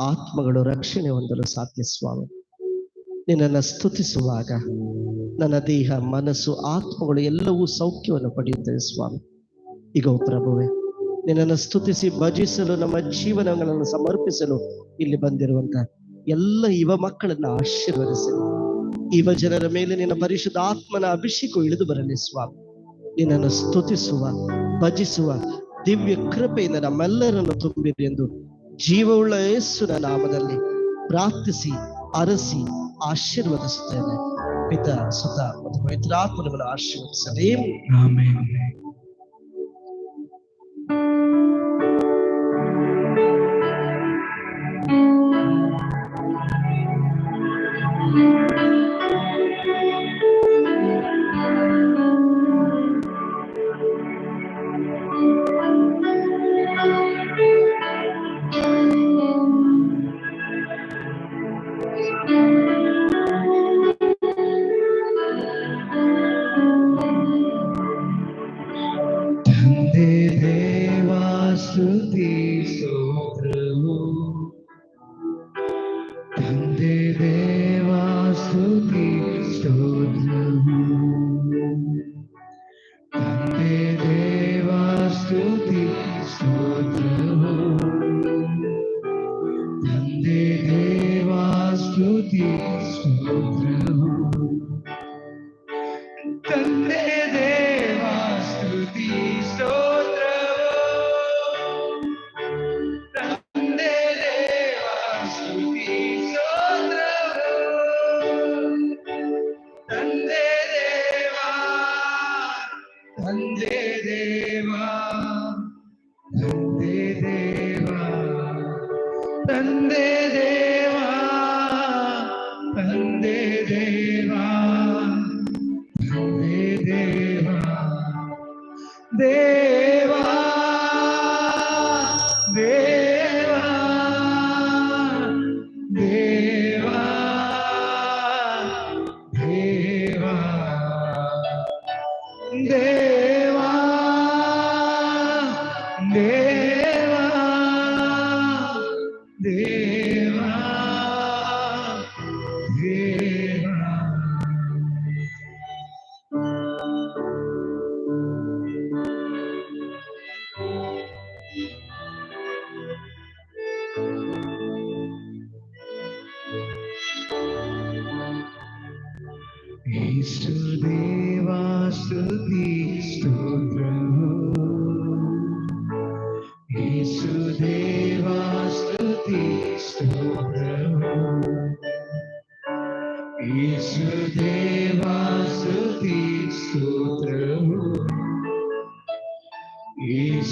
ಆತ್ಮಗಳು ರಕ್ಷಣೆ ಹೊಂದಲು ಸಾಧ್ಯ ಸ್ವಾಮಿ ನಿನ್ನನ್ನು ಸ್ತುತಿಸುವಾಗ ನನ್ನ ದೇಹ, ಮನಸ್ಸು, ಆತ್ಮಗಳು ಎಲ್ಲವೂ ಸೌಖ್ಯವನ್ನು ಪಡೆಯುತ್ತವೆ ಸ್ವಾಮಿ. ಈಗ ಪ್ರಭುವೆ, ನಿನ್ನನ್ನು ಸ್ತುತಿಸಿ ಭಜಿಸಲು, ನಮ್ಮ ಜೀವನಗಳನ್ನು ಸಮರ್ಪಿಸಲು ಇಲ್ಲಿ ಬಂದಿರುವಂತಹ ಎಲ್ಲ ಯುವ ಮಕ್ಕಳನ್ನ ಆಶೀರ್ವದಿಸಿ. ಯುವ ಜನರ ಮೇಲೆ ನಿನ್ನ ಪರಿಶುದ್ಧ ಆತ್ಮನ ಅಭಿಷೇಕವು ಇಳಿದು ಬರಲಿ ಸ್ವಾಮಿ. ನಿನ್ನನ್ನು ಸ್ತುತಿಸುವ, ಭಜಿಸುವ ದಿವ್ಯ ಕೃಪೆಯಿಂದ ನಮ್ಮೆಲ್ಲರನ್ನು ತುಂಬಿರಿ ಎಂದು ಜೀವವುಳ್ಳ ಯೇಸುನ ನಾಮದಲ್ಲಿ ಪ್ರಾರ್ಥಿಸಿ ಅರಸಿ ಆಶೀರ್ವದಿಸುತ್ತೇನೆ. ಪಿತ ಸುತ ಮತ್ತು ಪವಿತ್ರಾತ್ಮನನ್ನು ಆಶೀರ್ವದಿಸಲೇ. thank ತಂದೆ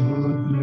Lord.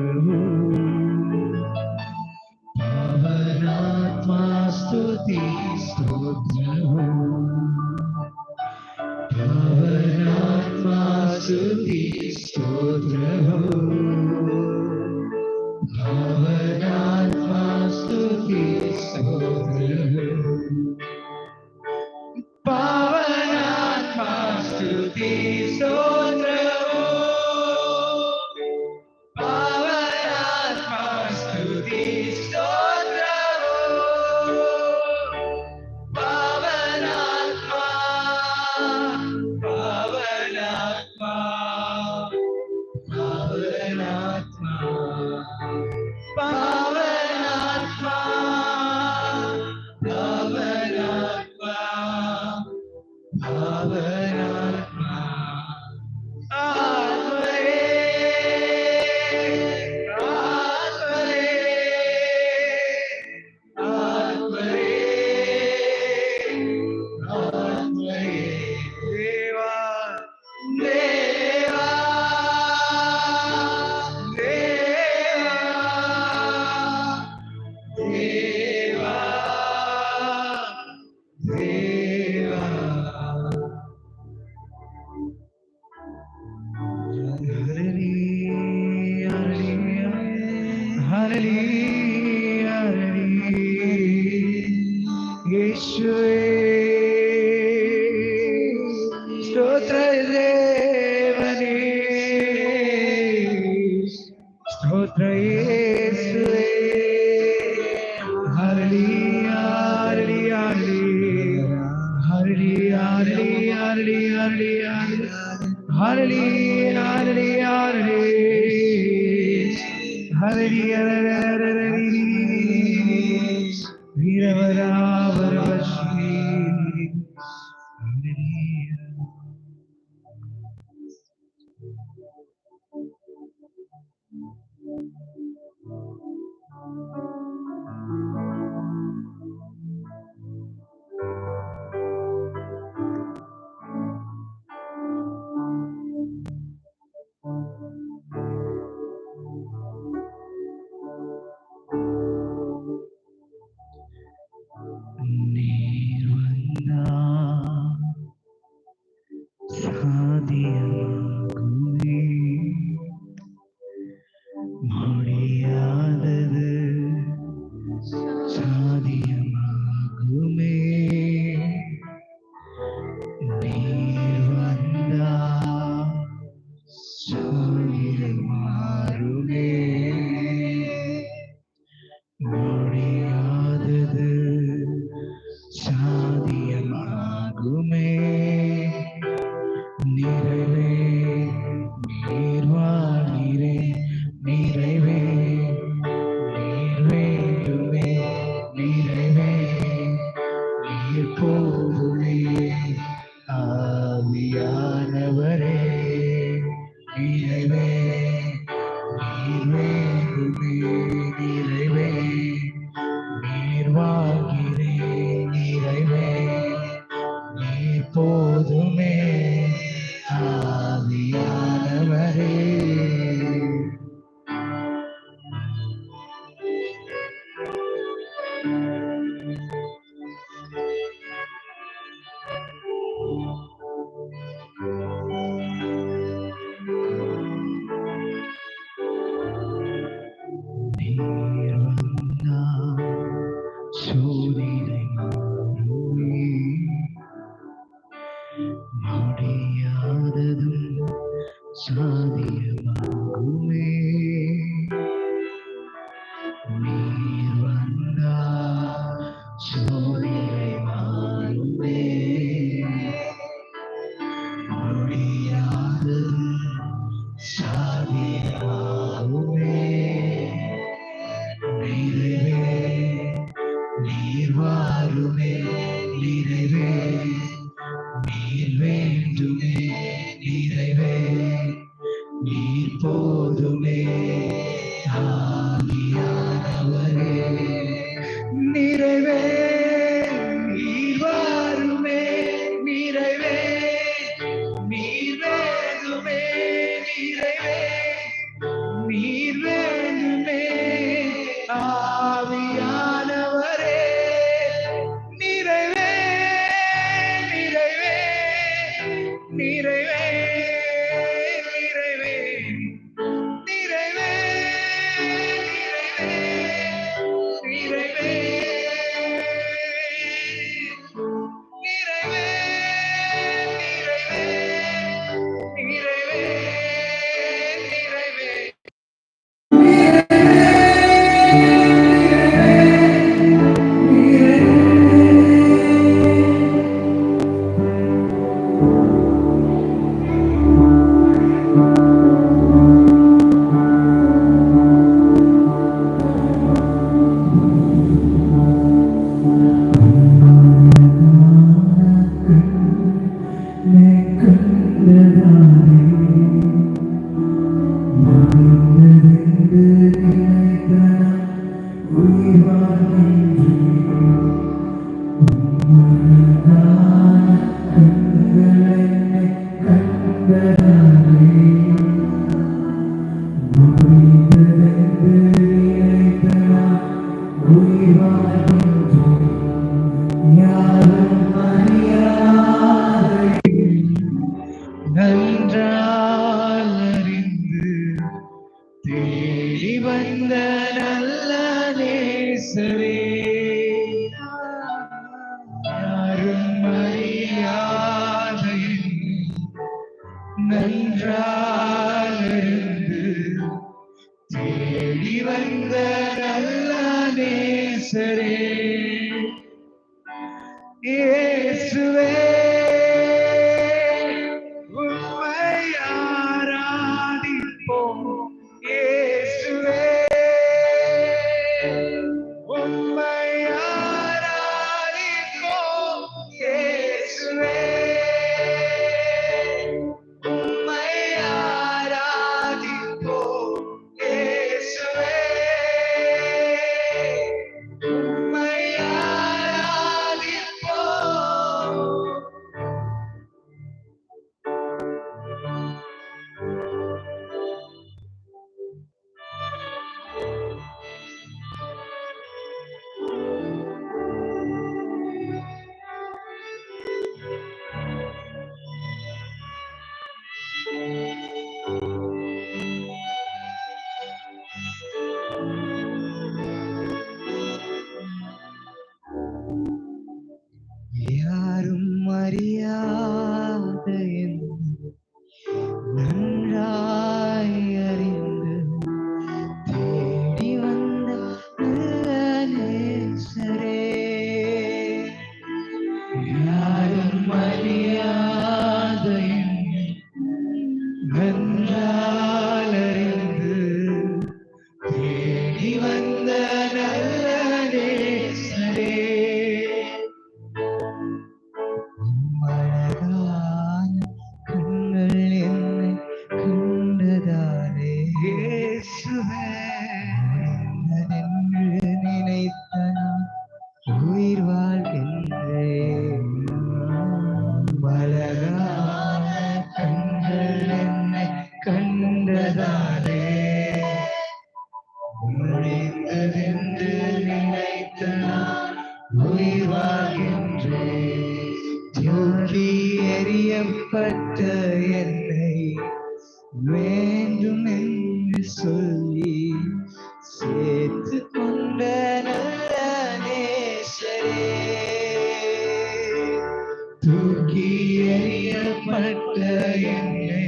எறியப்பட்ட என்னை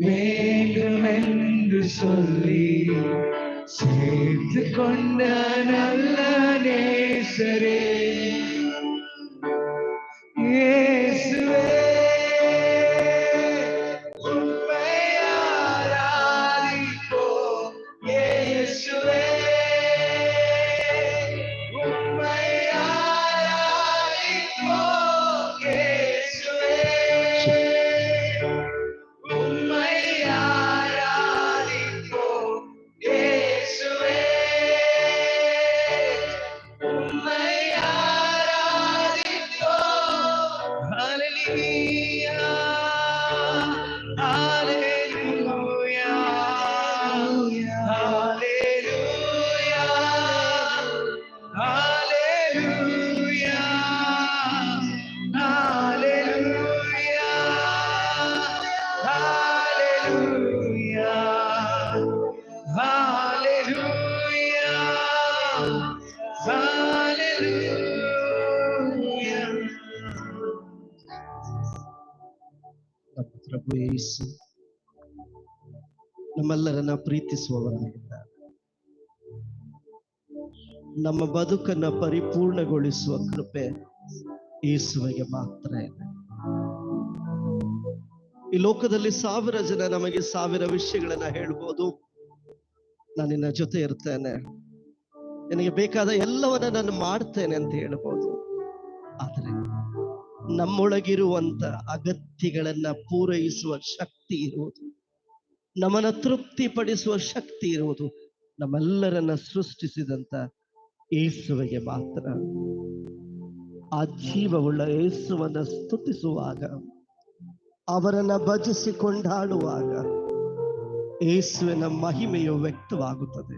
வேண்டும் என்று சொல்லி சேர்த்து கொண்டு ಪ್ರಭು ನಮ್ಮೆಲ್ಲರನ್ನ ಪ್ರೀತಿಸುವವರಾಗಿದ್ದ. ನಮ್ಮ ಬದುಕನ್ನ ಪರಿಪೂರ್ಣಗೊಳಿಸುವ ಕೃಪೆ ಯೇಸುವಿಗೆ ಮಾತ್ರ ಇದೆ. ಈ ಲೋಕದಲ್ಲಿ ಸಾವಿರ ಜನ ನಮಗೆ ಸಾವಿರ ವಿಷಯಗಳನ್ನ ಹೇಳ್ಬೋದು. ನಾನು ನಿನ್ನ ಜೊತೆ ಇರ್ತೇನೆ. ನಿನಗೆ ಬೇಕಾದ ಎಲ್ಲವನ್ನ ನಾನು ಮಾಡ್ತೇನೆ ಅಂತ ಹೇಳ್ಬೋದು. ಆದರೆ ನಮ್ಮೊಳಗಿರುವಂತ ಅಗತ್ಯಗಳನ್ನ ಪೂರೈಸುವ ಶಕ್ತಿ ಇರುವುದು. ನಮ್ಮನ್ನ ತೃಪ್ತಿಪಡಿಸುವ ಶಕ್ತಿ ಇರುವುದು. ನಮ್ಮೆಲ್ಲರನ್ನ ಸೃಷ್ಟಿಸಿದಂತ ಯೇಸುವಿಗೆ ಮಾತ್ರ. ಆ ಜೀವವುಳ್ಳ ಏಸುವನ್ನ ಸ್ತುತಿಸುವಾಗ, ಅವರನ್ನ ಭಜಿಸಿಕೊಂಡಾಡುವಾಗ ಏಸುವಿನ ಮಹಿಮೆಯು ವ್ಯಕ್ತವಾಗುತ್ತದೆ.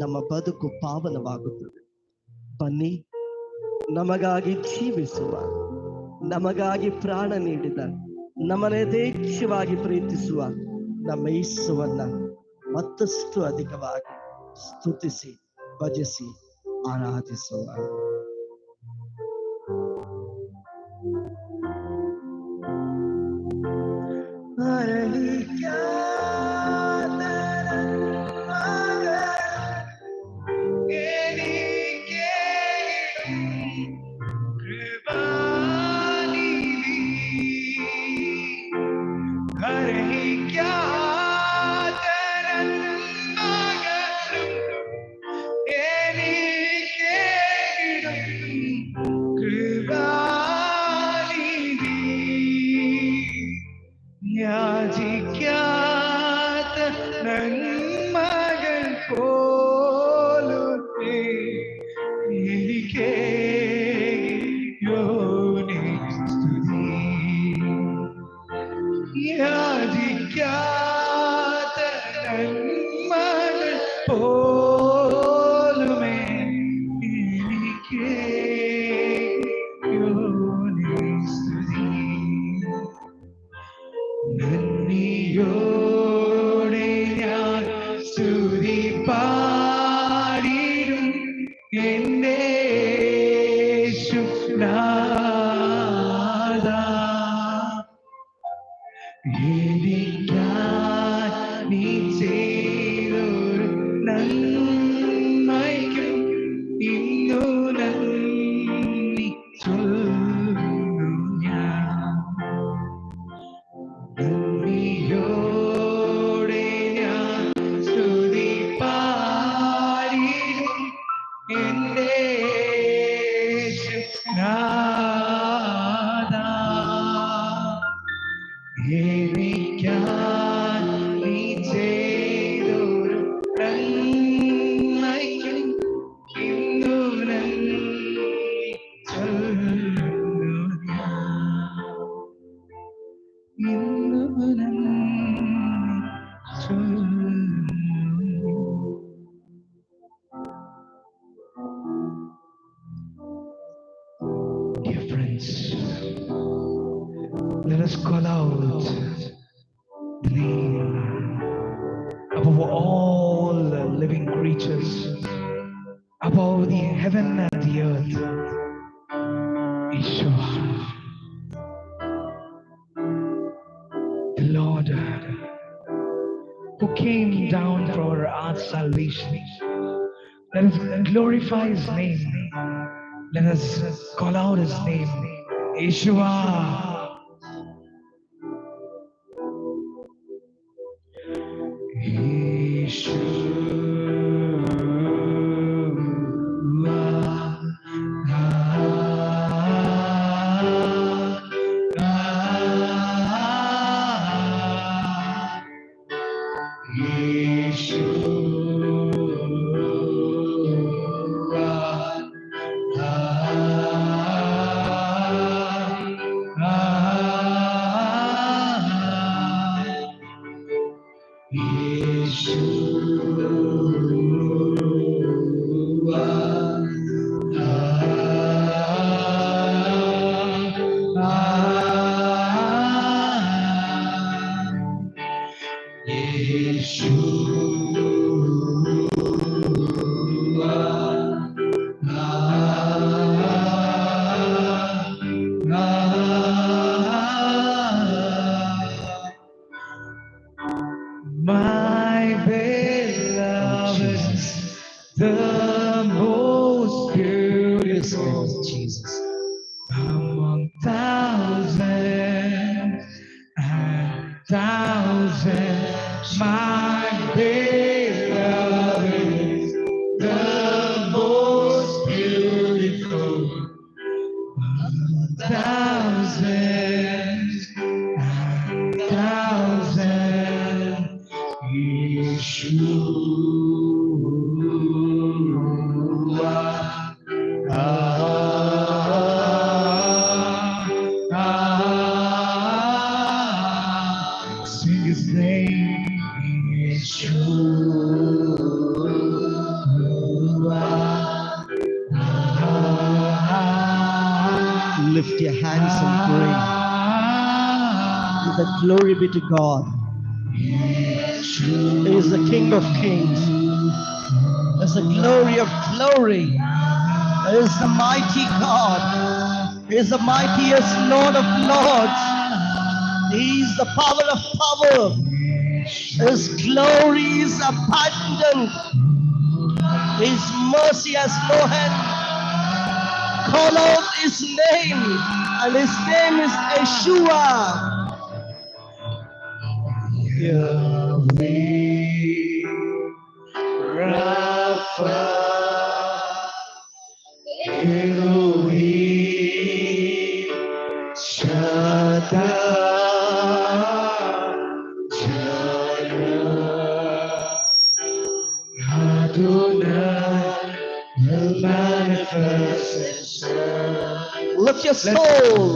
ನಮ್ಮ ಬದುಕು ಪಾವನವಾಗುತ್ತದೆ. ಬನ್ನಿ, ನಮಗಾಗಿ ಜೀವಿಸುವ. ನಮಗಾಗಿ ಪ್ರಾಣ ನೀಡಿದ ನಮ್ಮನ್ನು ಯಥೇಚ್ಛವಾಗಿ ಪ್ರೀತಿಸುವ ನಮ್ಮ ಯೇಸುವನ್ನ ಮತ್ತಷ್ಟು ಅಧಿಕವಾಗಿ ಸ್ತುತಿಸಿ ಭಜಿಸಿ ಆರಾಧಿಸುವ. Dear let us call out the name above all living creatures, above the heaven and the earth. Yeshua, the Lord who came down for our salvation. Let us glorify his name. Let us call out his name. യേശുവാ his name is. Lift your hands and pray. That glory be to God. He is the King of Kings. There's the glory of glory. He is the mighty God. He is the mightiest Lord of Lords. He is the power of power. His glory is abundant. His mercy has no end. Call out his name, and his name is Yeshua. Yahweh, soul.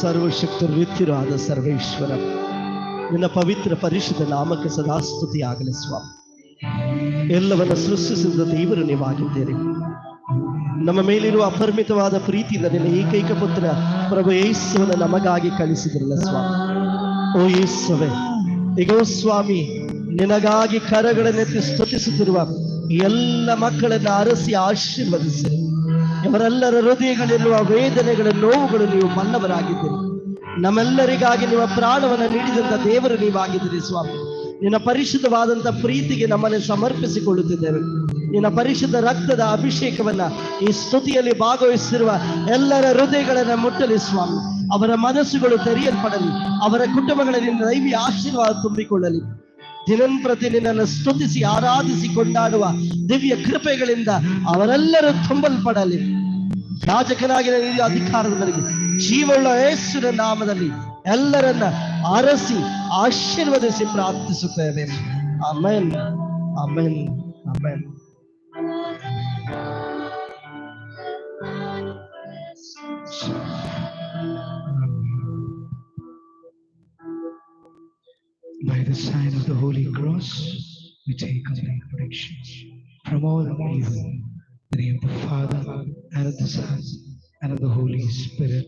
ಸರ್ವಶಕ್ತ ವೃತ್ತಿರಾದ ಸರ್ವೇಶ್ವರ, ನಿನ್ನ ಪವಿತ್ರ ಪರಿಶುದ್ಧ ನಾಮಕ್ಕೆ ಸದಾ ಸ್ತುತಿಯಾಗಲಿ ಸ್ವಾಮಿ. ಎಲ್ಲವನ್ನ ಸೃಷ್ಟಿಸಿದ ದೇವರು ನೀವಾಗಿದ್ದೀರಿ. ನಮ್ಮ ಮೇಲಿರುವ ಅಪರಿಮಿತವಾದ ಪ್ರೀತಿಯಿಂದ ನಿನ್ನ ಏಕೈಕ ಪುತ್ರ ಪ್ರಭು ಯೇಸುವನ ನಮಗಾಗಿ ಕಳಿಸಿದ್ರಲ್ಲ ಸ್ವಾಮಿ. ಓ ಯೇಸುವೆ ಈಗೋ ಸ್ವಾಮಿ, ನಿನಗಾಗಿ ಕರಗಳನ್ನೆತ್ತಿ ಸ್ತುತಿಸುತ್ತಿರುವ ಎಲ್ಲ ಮಕ್ಕಳನ್ನ ಅರಸಿ ಆಶೀರ್ವದಿಸಿ. ಇವರೆಲ್ಲರ ಹೃದಯಗಳಿರುವ ವೇದನೆಗಳ ನೋವುಗಳು ನೀವು ಮನ್ನವರಾಗಿದ್ದೀರಿ. ನಮ್ಮೆಲ್ಲರಿಗಾಗಿ ನಿಮ್ಮ ಪ್ರಾಣವನ್ನು ನೀಡಿದಂತ ದೇವರು ನೀವಾಗಿದ್ದೀರಿ ಸ್ವಾಮಿ. ನಿನ್ನ ಪರಿಶುದ್ಧವಾದಂತ ಪ್ರೀತಿಗೆ ನಮ್ಮನ್ನು ಸಮರ್ಪಿಸಿಕೊಳ್ಳುತ್ತಿದ್ದೇವೆ. ನಿನ್ನ ಪರಿಶುದ್ಧ ರಕ್ತದ ಅಭಿಷೇಕವನ್ನ ಈ ಸ್ತುತಿಯಲ್ಲಿ ಭಾಗವಹಿಸಿರುವ ಎಲ್ಲರ ಹೃದಯಗಳನ್ನು ಮುಟ್ಟಲಿ ಸ್ವಾಮಿ. ಅವರ ಮನಸ್ಸುಗಳು ತೆರೆಯಲ್ಪಡಲಿ. ಅವರ ಕುಟುಂಬಗಳಲ್ಲಿ ದೈವಿ ಆಶೀರ್ವಾದ ತುಂಬಿಕೊಳ್ಳಲಿ. ದಿನಂಪ್ರತಿ ನಿನ್ನನ್ನು ಸ್ತುತಿಸಿ ಆರಾಧಿಸಿ ಕೊಂಡಾಡುವ ದಿವ್ಯ ಕೃಪೆಗಳಿಂದ ಅವರೆಲ್ಲರೂ ತುಂಬಲ್ಪಡಲಿ. ಯಾಜಕನಾಗಿ ಅಧಿಕಾರದ ಅಧಿಕಾರದವರೆಗೆ ಜೀವಳ್ಳ ಯೇಸುರ ನಾಮದಲ್ಲಿ ಎಲ್ಲರನ್ನ ಅರಸಿ ಆಶೀರ್ವದಿಸಿ ಪ್ರಾರ್ಥಿಸುತ್ತೇವೆ. Amen amen amen By the sign of the Holy Cross, we take complete protection from all evil. In the name of the Father, and of the Son, and of the Holy Spirit.